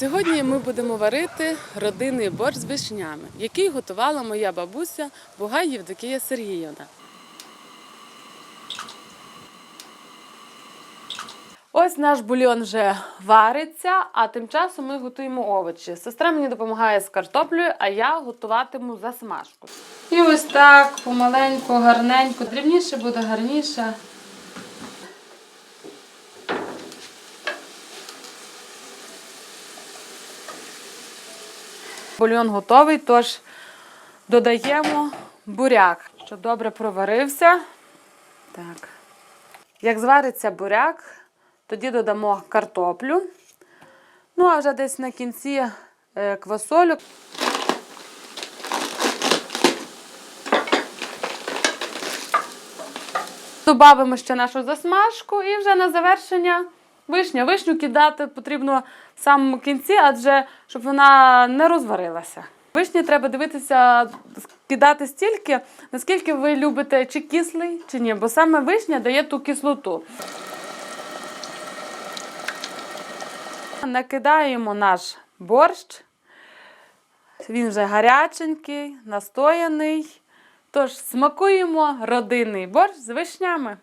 Сьогодні ми будемо варити родинний борщ з вишнями, який готувала моя бабуся Бугай Євдокія Сергіївна. Ось наш бульйон вже вариться, а тим часом ми готуємо овочі. Сестра мені допомагає з картоплею, а я готуватиму засмажку. І ось так помаленьку, гарненько. Дрібніше буде гарніше. Бульйон готовий, тож додаємо буряк, щоб добре проварився. Так. Як звариться буряк, тоді додамо картоплю. Ну, а вже десь на кінці е, квасолю. Добавимо ще нашу засмажку і вже на завершення вишня. Вишню кидати потрібно в самому кінці, адже щоб вона не розварилася. Вишні треба дивитися, кидати стільки, наскільки ви любите, чи кислий, чи ні, бо саме вишня дає ту кислоту. Накидаємо наш борщ. Він вже гаряченький, настояний. Тож смакуємо родинний борщ з вишнями.